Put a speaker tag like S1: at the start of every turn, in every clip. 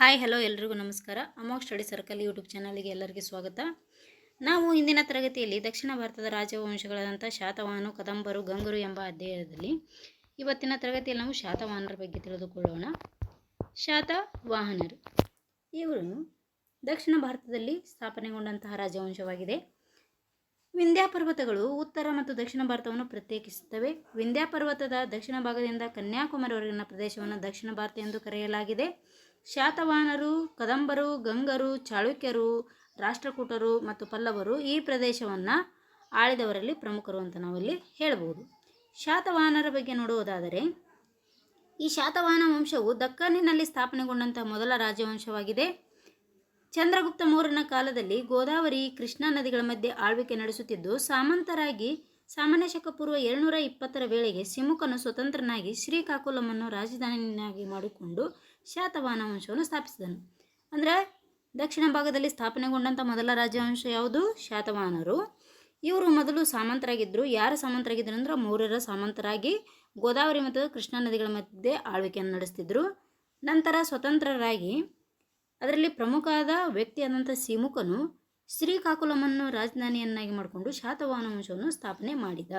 S1: Hi, hello ಎಲ್ರಿಗೂ ನಮಸ್ಕಾರ. ಅಮೋಕ್ ಸ್ಟಡಿ ಸರ್ಕಲ್ ಯೂಟ್ಯೂಬ್ ಚಾನಲ್ಗೆ ಎಲ್ಲರಿಗೂ ಸ್ವಾಗತ. ನಾವು ಇಂದಿನ ತರಗತಿಯಲ್ಲಿ ದಕ್ಷಿಣ ಭಾರತದ ರಾಜವಂಶಗಳಾದಂಥ ಶಾತವಾಹನು, ಕದಂಬರು, ಗಂಗರು ಎಂಬ ಅಧ್ಯಾಯದಲ್ಲಿ ಇವತ್ತಿನ ತರಗತಿಯಲ್ಲಿ ನಾವು ಶಾತವಾಹನರ ಬಗ್ಗೆ ತಿಳಿದುಕೊಳ್ಳೋಣ. ಶಾತವಾಹನರು. ಇವರು ದಕ್ಷಿಣ ಭಾರತದಲ್ಲಿ ಸ್ಥಾಪನೆಗೊಂಡಂತಹ ರಾಜವಂಶವಾಗಿದೆ. ವಿಂಧ್ಯಾ ಪರ್ವತಗಳು ಉತ್ತರ ಮತ್ತು ದಕ್ಷಿಣ ಭಾರತವನ್ನು ಪ್ರತ್ಯೇಕಿಸುತ್ತವೆ. ವಿಂಧ್ಯ ಪರ್ವತದ ದಕ್ಷಿಣ ಭಾಗದಿಂದ ಕನ್ಯಾಕುಮಾರಿವರೆಗಿನ ಪ್ರದೇಶವನ್ನು ದಕ್ಷಿಣ ಭಾರತ ಎಂದು ಕರೆಯಲಾಗಿದೆ. ಶಾತವಾಹನರು ಕದಂಬರು, ಗಂಗರು, ಚಾಳುಕ್ಯರು, ರಾಷ್ಟ್ರಕೂಟರು ಮತ್ತು ಪಲ್ಲವರು ಈ ಪ್ರದೇಶವನ್ನು ಆಳಿದವರಲ್ಲಿ ಪ್ರಮುಖರು ಅಂತ ನಾವಿಲ್ಲಿ ಹೇಳಬಹುದು ಶಾತವಾಹನರ ಬಗ್ಗೆ ನೋಡುವುದಾದರೆ, ಈ ಶಾತವಾಹನ ವಂಶವು ದಕ್ಕನಿನಲ್ಲಿ ಸ್ಥಾಪನೆಗೊಂಡಂತಹ ಮೊದಲ ರಾಜವಂಶವಾಗಿದೆ. ಚಂದ್ರಗುಪ್ತ ಮೌರ್ಯನ ಕಾಲದಲ್ಲಿ ಗೋದಾವರಿ, ಕೃಷ್ಣಾ ನದಿಗಳ ಮಧ್ಯೆ ಆಳ್ವಿಕೆ ನಡೆಸುತ್ತಿದ್ದು, ಸಾಮಂತರಾಗಿ ಸಾಮಾನ್ಯ ಶಕ ಪೂರ್ವ ಏಳ್ನೂರ ಇಪ್ಪತ್ತರ ವೇಳೆಗೆ ಸಿಮುಕನು ಸ್ವತಂತ್ರನಾಗಿ ಶ್ರೀಕಾಕುಲಮನ್ನು ರಾಜಧಾನಿಯನ್ನಾಗಿ ಮಾಡಿಕೊಂಡು ಶಾತವಾಹನ ವಂಶವನ್ನು ಸ್ಥಾಪಿಸಿದನು. ಅಂದರೆ ದಕ್ಷಿಣ ಭಾಗದಲ್ಲಿ ಸ್ಥಾಪನೆಗೊಂಡಂಥ ಮೊದಲ ರಾಜವಂಶ ಯಾವುದು? ಶಾತವಾಹನರು ಇವರು ಮೊದಲು ಸಾಮಂತರಾಗಿದ್ದರು ಯಾರು ಸಾಮಂತರಾಗಿದ್ದರು ಅಂದ್ರೆ ಮೌರ್ಯರ ಸಾಮಂತರಾಗಿ ಗೋದಾವರಿ ಮತ್ತು ಕೃಷ್ಣಾ ನದಿಗಳ ಮಧ್ಯೆ ಆಳ್ವಿಕೆಯನ್ನು ನಡೆಸ್ತಿದ್ರು. ನಂತರ ಸ್ವತಂತ್ರರಾಗಿ ಅದರಲ್ಲಿ ಪ್ರಮುಖವಾದ ವ್ಯಕ್ತಿಯಾದಂಥ ಸಿಮುಖನು ಶ್ರೀಕಾಕುಲಮನ್ನು ರಾಜಧಾನಿಯನ್ನಾಗಿ ಮಾಡಿಕೊಂಡು ಶಾತವಾಹನ ವಂಶವನ್ನು ಸ್ಥಾಪನೆ ಮಾಡಿದ.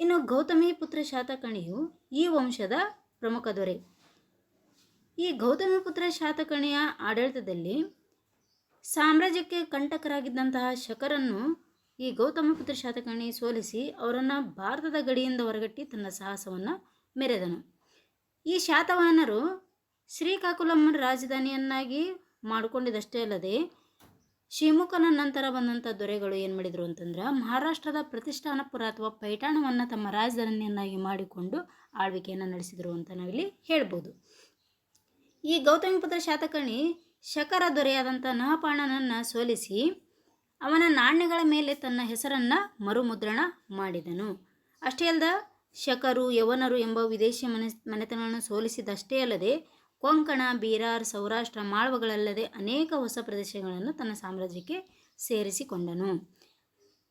S1: ಇನ್ನು ಗೌತಮಿ ಪುತ್ರ ಶಾತಕಣಿಯು ಈ ವಂಶದ ಪ್ರಮುಖ ದೊರೆ. ಈ ಗೌತಮಪುತ್ರ ಶಾತಕರ್ಣಿಯ ಆಡಳಿತದಲ್ಲಿ ಸಾಮ್ರಾಜ್ಯಕ್ಕೆ ಕಂಟಕರಾಗಿದ್ದಂತಹ ಶಕರನ್ನು ಈ ಗೌತಮಪುತ್ರ ಶಾತಕರ್ಣಿ ಸೋಲಿಸಿ ಅವರನ್ನು ಭಾರತದ ಗಡಿಯಿಂದ ಹೊರಗಟ್ಟಿ ತನ್ನ ಸಾಹಸವನ್ನು ಮೆರೆದನು. ಈ ಶಾತವಾಹನರು ಶ್ರೀಕಾಕುಲಮ್ಮನ ರಾಜಧಾನಿಯನ್ನಾಗಿ ಮಾಡಿಕೊಂಡಿದ್ದಷ್ಟೇ ಅಲ್ಲದೆ ಶಿವಮುಖನ ನಂತರ ಬಂದಂಥ ದೊರೆಗಳು ಏನು ಮಾಡಿದರು ಅಂತಂದ್ರೆ ಮಹಾರಾಷ್ಟ್ರದ ಪ್ರತಿಷ್ಠಾನಪುರ ಅಥವಾ ಪೈಠಾಣವನ್ನು ತಮ್ಮ ರಾಜಧಾನಿಯನ್ನಾಗಿ ಮಾಡಿಕೊಂಡು ಆಳ್ವಿಕೆಯನ್ನು ನಡೆಸಿದರು ಅಂತ ನಾವಿಲ್ಲಿ ಹೇಳ್ಬೋದು. ಈ ಗೌತಮಿಪುತ್ರ ಶಾತಕರ್ಣಿ ಶಕರ ದೊರೆಯಾದಂಥ ನಹಪಾಣನನ್ನು ಸೋಲಿಸಿ ಅವನ ನಾಣ್ಯಗಳ ಮೇಲೆ ತನ್ನ ಹೆಸರನ್ನು ಮರುಮುದ್ರಣ ಮಾಡಿದನು. ಅಷ್ಟೇ ಅಲ್ಲದ ಶಕರು, ಯವನರು ಎಂಬ ವಿದೇಶಿ ಮನೆ, ಮನೆತನವನ್ನು ಸೋಲಿಸಿದಷ್ಟೇ ಅಲ್ಲದೆ ಕೊಂಕಣ, ಬೀರಾರ್, ಸೌರಾಷ್ಟ್ರ ಮಾಳ್ವಗಳಲ್ಲದೆ ಅನೇಕ ಹೊಸ ಪ್ರದೇಶಗಳನ್ನು ತನ್ನ ಸಾಮ್ರಾಜ್ಯಕ್ಕೆ ಸೇರಿಸಿಕೊಂಡನು.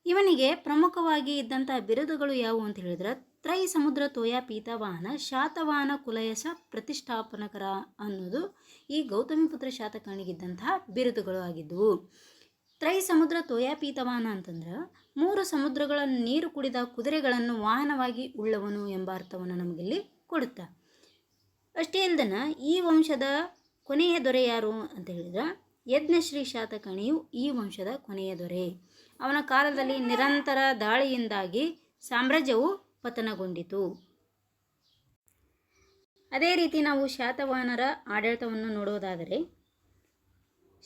S1: ಇವನಿಗೆ ಪ್ರಮುಖವಾಗಿ ಇದ್ದಂಥ ಬಿರುದುಗಳು ಯಾವುವು ಅಂತ ಹೇಳಿದ್ರೆ ತ್ರೈ ಸಮುದ್ರ ತೋಯ ಪೀತವಾಹನ ಶಾತವಾಹನ ಕುಲಯಸ ಪ್ರತಿಷ್ಠಾಪನಕರ ಅನ್ನೋದು ಈ ಗೌತಮಿಪುತ್ರ ಶಾತಕರ್ಣಿಗಿದ್ದಂತಹ ಬಿರುದುಗಳು ಆಗಿದ್ದವು ತ್ರೈ ಸಮುದ್ರ ತೋಯ ಪೀತವಾಹನ ಅಂತಂದ್ರೆ ಮೂರು ಸಮುದ್ರಗಳ ನೀರು ಕುಡಿದ ಕುದುರೆಗಳನ್ನು ವಾಹನವಾಗಿ ಉಳ್ಳವನು ಎಂಬ ಅರ್ಥವನ್ನು ನಮಗಿಲ್ಲಿ ಕೊಡುತ್ತಾ. ಅಷ್ಟೇ ಅಲ್ದನ ಈ ವಂಶದ ಕೊನೆಯ ದೊರೆ ಯಾರು ಅಂತ ಹೇಳಿದ್ರೆ ಯಜ್ಞಶ್ರೀ ಶಾತಕರ್ಣಿಯು ಈ ವಂಶದ ಕೊನೆಯ ದೊರೆ. ಅವನ ಕಾಲದಲ್ಲಿ ನಿರಂತರ ದಾಳಿಯಿಂದಾಗಿ ಸಾಮ್ರಾಜ್ಯವು ಪತನಗೊಂಡಿತು. ಅದೇ ರೀತಿ ನಾವು ಶಾತವಾಹನರ ಆಡಳಿತವನ್ನು ನೋಡೋದಾದರೆ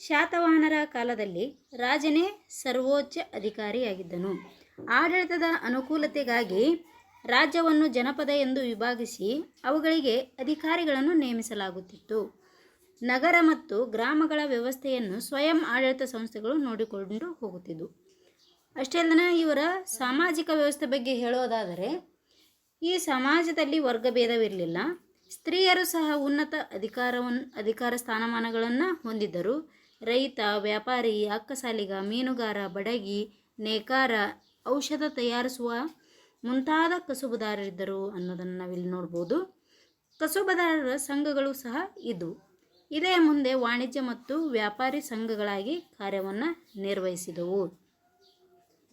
S1: ಶಾತವಾಹನರ ಕಾಲದಲ್ಲಿ ರಾಜನೇ ಸರ್ವೋಚ್ಚ ಅಧಿಕಾರಿಯಾಗಿದ್ದನು. ಆಡಳಿತದ ಅನುಕೂಲತೆಗಾಗಿ ರಾಜ್ಯವನ್ನು ಜನಪದ ಎಂದು ವಿಭಾಗಿಸಿ ಅವುಗಳಿಗೆ ಅಧಿಕಾರಿಗಳನ್ನು ನೇಮಿಸಲಾಗುತ್ತಿತ್ತು. ನಗರ ಮತ್ತು ಗ್ರಾಮಗಳ ವ್ಯವಸ್ಥೆಯನ್ನು ಸ್ವಯಂ ಆಡಳಿತ ಸಂಸ್ಥೆಗಳು ನೋಡಿಕೊಂಡು ಹೋಗುತ್ತಿದ್ದವು ಅಷ್ಟೇ ಇವರ ಸಾಮಾಜಿಕ ವ್ಯವಸ್ಥೆ ಬಗ್ಗೆ ಹೇಳೋದಾದರೆ ಈ ಸಮಾಜದಲ್ಲಿ ವರ್ಗಭೇದವಿರಲಿಲ್ಲ. ಸ್ತ್ರೀಯರು ಸಹ ಉನ್ನತ ಅಧಿಕಾರವನ್ನು ಅಧಿಕಾರ ಸ್ಥಾನಮಾನಗಳನ್ನು ಹೊಂದಿದ್ದರು. ರೈತ, ವ್ಯಾಪಾರಿ ಅಕ್ಕಸಾಲಿಗ ಮೀನುಗಾರ, ಬಡಗಿ, ನೇಕಾರ, ಔಷಧ ತಯಾರಿಸುವ ಮುಂತಾದ ಕಸುಬುದಾರರಿದ್ದರು ಅನ್ನೋದನ್ನು ನಾವಿಲ್ಲಿ ನೋಡ್ಬೋದು. ಕಸುಬುದಾರರ ಸಂಘಗಳು ಸಹ ಇದ್ದವು ಇದೇ ಮುಂದೆ ವಾಣಿಜ್ಯ ಮತ್ತು ವ್ಯಾಪಾರಿ ಸಂಘಗಳಾಗಿ ಕಾರ್ಯವನ್ನು ನಿರ್ವಹಿಸಿದವು.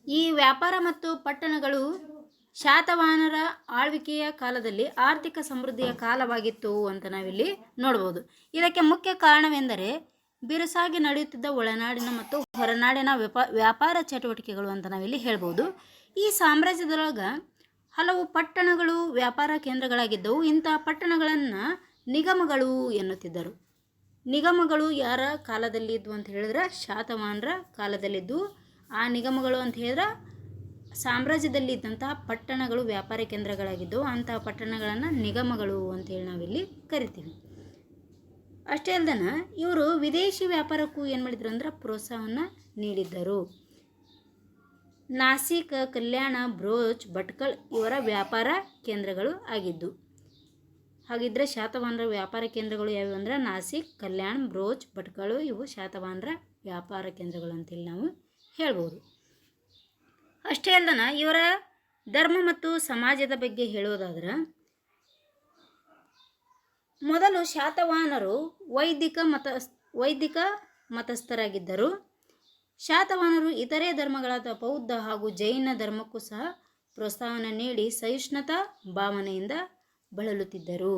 S1: ಈ ವ್ಯಾಪಾರ ಮತ್ತು ಪಟ್ಟಣಗಳು ಶಾತವಾಹನರ ಆಳ್ವಿಕೆಯ ಕಾಲದಲ್ಲಿ ಆರ್ಥಿಕ ಸಮೃದ್ಧಿಯ ಕಾಲವಾಗಿತ್ತು ಅಂತ ನಾವಿಲ್ಲಿ ನೋಡ್ಬೋದು. ಇದಕ್ಕೆ ಮುಖ್ಯ ಕಾರಣವೆಂದರೆ ಬಿರುಸಾಗಿ ನಡೆಯುತ್ತಿದ್ದ ಒಳನಾಡಿನ ಮತ್ತು ಹೊರನಾಡಿನ ವ್ಯಾಪ, ವ್ಯಾಪಾರ ಚಟುವಟಿಕೆಗಳು ಅಂತ ನಾವಿಲ್ಲಿ ಹೇಳ್ಬೋದು. ಈ ಸಾಮ್ರಾಜ್ಯದೊಳಗೆ ಹಲವು ಪಟ್ಟಣಗಳು ವ್ಯಾಪಾರ ಕೇಂದ್ರಗಳಾಗಿದ್ದವು. ಇಂಥ ಪಟ್ಟಣಗಳನ್ನು ನಿಗಮಗಳು ಎನ್ನುತ್ತಿದ್ದರು. ನಿಗಮಗಳು ಯಾರ ಕಾಲದಲ್ಲಿ ಇದ್ವು ಅಂತ ಹೇಳಿದ್ರೆ ಶಾತವಾಹನರ ಕಾಲದಲ್ಲಿದ್ದು ಆ ನಿಗಮಗಳು ಅಂತ ಹೇಳಿದ್ರೆ ಸಾಮ್ರಾಜ್ಯದಲ್ಲಿ ಇದ್ದಂತಹ ಪಟ್ಟಣಗಳು ವ್ಯಾಪಾರ ಕೇಂದ್ರಗಳಾಗಿದ್ದವು. ಅಂತಹ ಪಟ್ಟಣಗಳನ್ನು ನಿಗಮಗಳು ಅಂತೇಳಿ ನಾವಿಲ್ಲಿ ಕರಿತೀವಿ. ಅಷ್ಟೇ ಅಲ್ದನ ಇವರು ವಿದೇಶಿ ವ್ಯಾಪಾರಕ್ಕೂ ಏನು ಮಾಡಿದ್ರು ಅಂದ್ರೆ ಪ್ರೋತ್ಸಾಹವನ್ನು ನೀಡಿದ್ದರು. ನಾಸಿಕ್, ಕಲ್ಯಾಣ, ಬ್ರೋಚ್, ಭಟ್ಕಳ್ ಇವರ ವ್ಯಾಪಾರ ಕೇಂದ್ರಗಳು ಆಗಿದ್ದು, ಹಾಗಿದ್ರೆ ಶಾತವಾಹನರ ವ್ಯಾಪಾರ ಕೇಂದ್ರಗಳು ಯಾವ್ಯಾವು ಅಂದ್ರೆ ನಾಸಿಕ್, ಕಲ್ಯಾಣ, ಬ್ರೋಚ್, ಭಟ್ಕಳು ಇವು ಶಾತವಾಹನರ ವ್ಯಾಪಾರ ಕೇಂದ್ರಗಳು ಅಂತೇಳಿ ನಾವು ಹೇಳ್ಬೋದು. ಅಷ್ಟೇ ಅಲ್ಲದನ ಇವರ ಧರ್ಮ ಮತ್ತು ಸಮಾಜದ ಬಗ್ಗೆ ಹೇಳೋದಾದ್ರೆ, ಮೊದಲು ಶಾತವಾಹನರು ವೈದಿಕ ಮತ, ವೈದಿಕ ಮತಸ್ಥರಾಗಿದ್ದರು. ಶಾತವಾಹನರು ಇತರೆ ಧರ್ಮಗಳಾದ ಬೌದ್ಧ ಹಾಗೂ ಜೈನ ಧರ್ಮಕ್ಕೂ ಸಹ ಪ್ರೋತ್ಸಾಹನ ನೀಡಿ ಸಹಿಷ್ಣುತಾ ಭಾವನೆಯಿಂದ ಬಳಲುತ್ತಿದ್ದರು.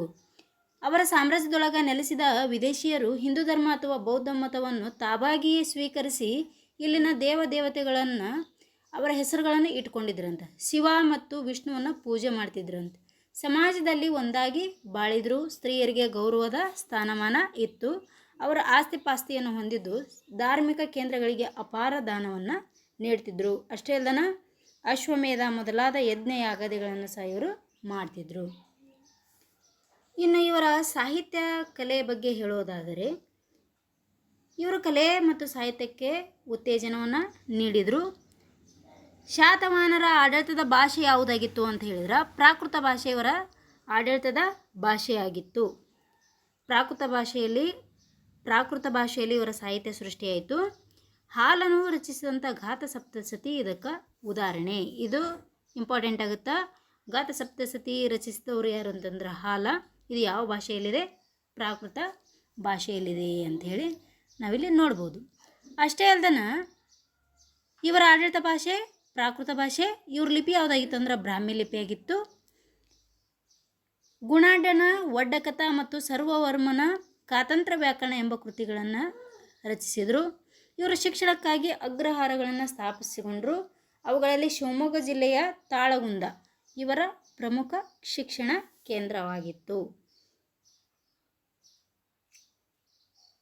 S1: ಅವರ ಸಾಮ್ರಾಜ್ಯದೊಳಗೆ ನೆಲೆಸಿದ ವಿದೇಶಿಯರು ಹಿಂದೂ ಧರ್ಮ ಅಥವಾ ಬೌದ್ಧ ಮತವನ್ನು ತಾವಾಗಿಯೇ ಸ್ವೀಕರಿಸಿ ಇಲ್ಲಿನ ದೇವ ದೇವತೆಗಳನ್ನು ಅವರ ಹೆಸರುಗಳನ್ನು ಇಟ್ಕೊಂಡಿದ್ರಂತೆ ಶಿವ ಮತ್ತು ವಿಷ್ಣುವನ್ನು ಪೂಜೆ ಮಾಡ್ತಿದ್ರಂತೆ. ಸಮಾಜದಲ್ಲಿ ಒಂದಾಗಿ ಬಾಳಿದ್ರು, ಸ್ತ್ರೀಯರಿಗೆ ಗೌರವದ ಸ್ಥಾನಮಾನ ಇತ್ತು. ಅವರ ಆಸ್ತಿ ಪಾಸ್ತಿಯನ್ನು ಹೊಂದಿದ್ದು ಧಾರ್ಮಿಕ ಕೇಂದ್ರಗಳಿಗೆ ಅಪಾರ ದಾನವನ್ನು ನೀಡ್ತಿದ್ರು. ಅಷ್ಟೇ ಅಲ್ಲದನ ಅಶ್ವಮೇಧ ಮೊದಲಾದ ಯಜ್ಞ ಯಾಗದಿಗಳನ್ನು ಸಹ ಇವರು ಮಾಡ್ತಿದ್ರು. ಇನ್ನು ಇವರ ಸಾಹಿತ್ಯ ಕಲೆ ಬಗ್ಗೆ ಹೇಳೋದಾದರೆ, ಇವರು ಕಲೆ ಮತ್ತು ಸಾಹಿತ್ಯಕ್ಕೆ ಉತ್ತೇಜನವನ್ನು ನೀಡಿದರು. ಶಾತವಾಹನರ ಆಡಳಿತದ ಭಾಷೆ ಯಾವುದಾಗಿತ್ತು ಅಂತ ಹೇಳಿದ್ರೆ ಪ್ರಾಕೃತ ಭಾಷೆಯವರ ಆಡಳಿತದ ಭಾಷೆಯಾಗಿತ್ತು. ಪ್ರಾಕೃತ ಭಾಷೆಯಲ್ಲಿ ಪ್ರಾಕೃತ ಭಾಷೆಯಲ್ಲಿ ಇವರ ಸಾಹಿತ್ಯ ಸೃಷ್ಟಿಯಾಯಿತು. ಹಾಲನ್ನು ರಚಿಸಿದಂಥ ಘಾತ ಸಪ್ತಸತಿ ಇದಕ್ಕೆ ಉದಾಹರಣೆ. ಇದು ಇಂಪಾರ್ಟೆಂಟ್ ಆಗುತ್ತಾ? ಘಾತ ಸಪ್ತಸತಿ ರಚಿಸಿದವರು ಯಾರು ಅಂತಂದ್ರೆ ಹಾಲ. ಇದು ಯಾವ ಭಾಷೆಯಲ್ಲಿದೆ? ಪ್ರಾಕೃತ ಭಾಷೆಯಲ್ಲಿದೆ ಅಂಥೇಳಿ ನಾವಿಲ್ಲಿ ನೋಡ್ಬೋದು. ಅಷ್ಟೇ ಅಲ್ದನ ಇವರ ಆಡಳಿತ ಭಾಷೆ ಪ್ರಾಕೃತ ಭಾಷೆ, ಇವ್ರ ಲಿಪಿ ಯಾವುದಾಗಿತ್ತು ಅಂದ್ರೆ ಬ್ರಾಹ್ಮಿ ಲಿಪಿಯಾಗಿತ್ತು. ಗುಣಾಡನ, ಒಡ್ಡಕಥಾ ಮತ್ತು ಸರ್ವವರ್ಮನ ಕಾತಂತ್ರ ವ್ಯಾಕರಣ ಎಂಬ ಕೃತಿಗಳನ್ನು ರಚಿಸಿದರು. ಇವರು ಶಿಕ್ಷಣಕ್ಕಾಗಿ ಅಗ್ರಹಾರಗಳನ್ನು ಸ್ಥಾಪಿಸಿಕೊಂಡರು. ಅವುಗಳಲ್ಲಿ ಶಿವಮೊಗ್ಗ ಜಿಲ್ಲೆಯ ತಾಳಗುಂದ ಇವರ ಪ್ರಮುಖ ಶಿಕ್ಷಣ ಕೇಂದ್ರವಾಗಿತ್ತು.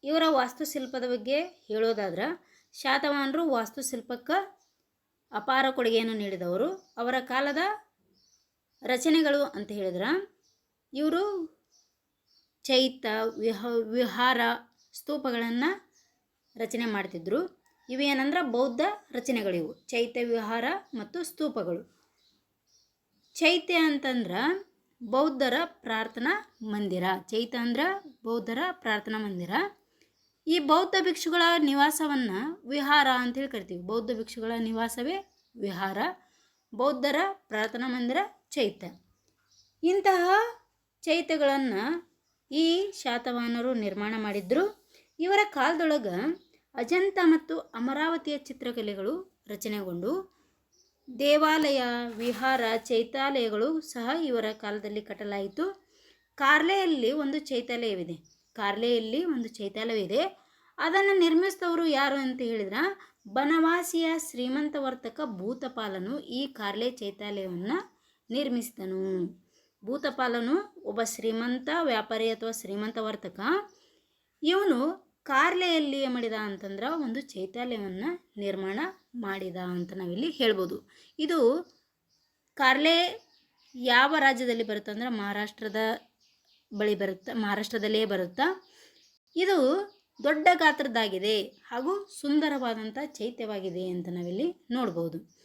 S1: ಇವರ ವಾಸ್ತುಶಿಲ್ಪದ ಬಗ್ಗೆ ಹೇಳೋದಾದ್ರೆ ಶಾತವಾಹನರು ವಾಸ್ತುಶಿಲ್ಪಕ್ಕೆ ಅಪಾರ ಕೊಡುಗೆಯನ್ನು ನೀಡಿದವರು. ಅವರ ಕಾಲದ ರಚನೆಗಳು ಅಂತ ಹೇಳಿದ್ರೆ, ಇವರು ಚೈತ, ವಿಹ, ವಿಹಾರ ಸ್ತೂಪಗಳನ್ನು ರಚನೆ ಮಾಡ್ತಿದ್ರು. ಇವೇನಂದ್ರೆ ಬೌದ್ಧ ರಚನೆಗಳಿವು ಚೈತ್ಯ ವಿಹಾರ ಮತ್ತು ಸ್ತೂಪಗಳು. ಚೈತ್ಯ ಅಂತಂದ್ರೆ ಬೌದ್ಧರ ಪ್ರಾರ್ಥನಾ ಮಂದಿರ. ಚೈತ್ಯ ಅಂದ್ರೆ ಬೌದ್ಧರ ಪ್ರಾರ್ಥನಾ ಮಂದಿರ. ಈ ಬೌದ್ಧ ಭಿಕ್ಷುಗಳ ನಿವಾಸವನ್ನು ವಿಹಾರ ಅಂತೇಳಿ ಕರಿತೀವಿ. ಬೌದ್ಧ ಭಿಕ್ಷುಗಳ ನಿವಾಸವೇ ವಿಹಾರ. ಬೌದ್ಧರ ಪ್ರಾರ್ಥನಾ ಮಂದಿರ ಚೈತ್ಯ. ಇಂತಹ ಚೈತ್ಯಗಳನ್ನು ಈ ಶಾತವಾಹನರು ನಿರ್ಮಾಣ ಮಾಡಿದ್ರು. ಇವರ ಕಾಲದೊಳಗೆ ಅಜಂತ ಮತ್ತು ಅಮರಾವತಿಯ ಚಿತ್ರಕಲೆಗಳು ರಚನೆಗೊಂಡು ದೇವಾಲಯ, ವಿಹಾರ, ಚೈತ್ಯಾಲಯಗಳು ಸಹ ಇವರ ಕಾಲದಲ್ಲಿ ಕಟ್ಟಲಾಯಿತು. ಕಾರ್ಲೆಯಲ್ಲಿ ಒಂದು ಚೈತ್ಯಾಲಯವಿದೆ. ಕಾರ್ಲೆಯಲ್ಲಿ ಒಂದು ಚೈತ್ಯಾಲಯವಿದೆ ಅದನ್ನು ನಿರ್ಮಿಸಿದವರು ಯಾರು ಅಂತ ಹೇಳಿದ್ರೆ, ಬನವಾಸಿಯ ಶ್ರೀಮಂತ ವರ್ತಕ ಭೂತಪಾಲನು ಈ ಕಾರ್ಲೆ ಚೈತ್ಯಾಲಯವನ್ನು ನಿರ್ಮಿಸಿದನು. ಭೂತಪಾಲನು ಒಬ್ಬ ಶ್ರೀಮಂತ ವ್ಯಾಪಾರಿ ಅಥವಾ ಶ್ರೀಮಂತ ವರ್ತಕ ಇವನು ಕಾರ್ಲೆಯಲ್ಲಿ ಮಾಡಿದ ಅಂತಂದ್ರೆ ಒಂದು ಚೈತ್ಯಾಲಯವನ್ನು ನಿರ್ಮಾಣ ಮಾಡಿದ ಅಂತ ನಾವಿಲ್ಲಿ ಹೇಳ್ಬೋದು. ಇದು ಕಾರ್ಲೆ ಯಾವ ರಾಜ್ಯದಲ್ಲಿ ಬರುತ್ತೆ ಅಂದ್ರೆ ಮಹಾರಾಷ್ಟ್ರದ ಬಳಿ ಬರುತ್ತೆ, ಮಹಾರಾಷ್ಟ್ರದಲ್ಲೇ ಬರುತ್ತಾ? ಇದು ದೊಡ್ಡ ಗಾತ್ರದ್ದಾಗಿದೆ ಹಾಗೂ ಸುಂದರವಾದಂಥ ಚೈತ್ಯವಾಗಿದೆ ಅಂತ ನಾವಿಲ್ಲಿ ನೋಡ್ಬೋದು.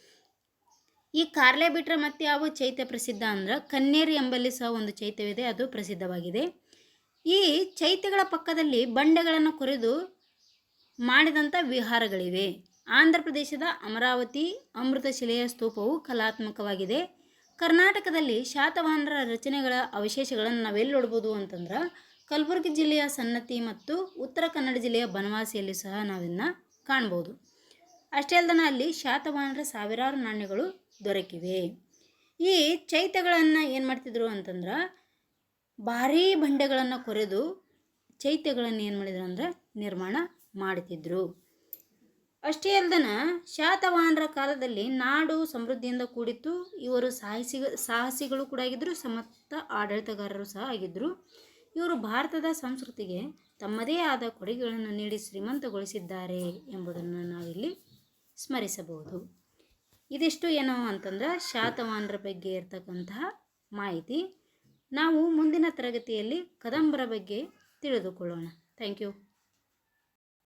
S1: ಈ ಕಾರ್ಲೆ ಬಿಟ್ಟರೆ ಮತ್ತೆ ಯಾವ ಚೈತ್ಯ ಪ್ರಸಿದ್ಧ ಅಂದ್ರೆ ಕನ್ನೇರಿ ಎಂಬಲ್ಲಿ ಸಹ ಒಂದು ಚೈತ್ಯವಿದೆ, ಅದು ಪ್ರಸಿದ್ಧವಾಗಿದೆ. ಈ ಚೈತ್ಯಗಳ ಪಕ್ಕದಲ್ಲಿ ಬಂಡೆಗಳನ್ನು ಕೊರೆದು ಮಾಡಿದಂಥ ವಿಹಾರಗಳಿವೆ. ಆಂಧ್ರ ಪ್ರದೇಶದ ಅಮರಾವತಿ, ಅಮೃತಶಿಲೆಯ ಸ್ತೂಪವು ಕಲಾತ್ಮಕವಾಗಿದೆ. ಕರ್ನಾಟಕದಲ್ಲಿ ಶಾತವಾಹನರ ರಚನೆಗಳ ಅವಶೇಷಗಳನ್ನು ನಾವೆಲ್ಲಿ ನೋಡ್ಬೋದು ಅಂತಂದ್ರೆ ಕಲಬುರಗಿ ಜಿಲ್ಲೆಯ ಸನ್ನತಿ ಮತ್ತು ಉತ್ತರ ಕನ್ನಡ ಜಿಲ್ಲೆಯ ಬನವಾಸಿಯಲ್ಲಿ ಸಹ ನಾವಿನ್ನು ಕಾಣ್ಬೋದು. ಅಷ್ಟೇ ಅಲ್ಲದೆ ಅಲ್ಲಿ ಶಾತವಾಹನರ ಸಾವಿರಾರು ನಾಣ್ಯಗಳು ದೊರಕಿವೆ. ಈ ಚೈತ್ಯಗಳನ್ನು ಏನು ಮಾಡ್ತಿದ್ರು ಅಂತಂದ್ರೆ ಭಾರೀ ಬಂಡೆಗಳನ್ನು ಕೊರೆದು ಚೈತ್ಯಗಳನ್ನು ಏನು ಮಾಡಿದ್ರು ಅಂದ್ರೆ ನಿರ್ಮಾಣ ಮಾಡ್ತಿದ್ರು. ಅಷ್ಟೇ ಅಲ್ಲದನ ಶಾತವಾಹನರ ಕಾಲದಲ್ಲಿ ನಾಡು ಸಮೃದ್ಧಿಯಿಂದ ಕೂಡಿತ್ತು ಇವರು ಸಾಹಸಿ, ಸಾಹಸಿಗಳು ಕೂಡ ಆಗಿದ್ದರು ಸಮರ್ಥ ಆಡಳಿತಗಾರರು ಸಹ ಆಗಿದ್ದರು ಇವರು ಭಾರತದ ಸಂಸ್ಕೃತಿಗೆ ತಮ್ಮದೇ ಆದ ಕೊಡುಗೆಗಳನ್ನು ನೀಡಿ ಶ್ರೀಮಂತಗೊಳಿಸಿದ್ದಾರೆ ಎಂಬುದನ್ನು ನಾವಿಲ್ಲಿ ಸ್ಮರಿಸಬಹುದು. ಇದಿಷ್ಟು ಏನು ಅಂತಂದ್ರೆ ಶಾತವಾಹನರ ಬಗ್ಗೆ ಇರತಕ್ಕಂತಹ ಮಾಹಿತಿ. ನಾವು ಮುಂದಿನ ತರಗತಿಯಲ್ಲಿ ಕದಂಬರ ಬಗ್ಗೆ ತಿಳಿದುಕೊಳ್ಳೋಣ. Thank you.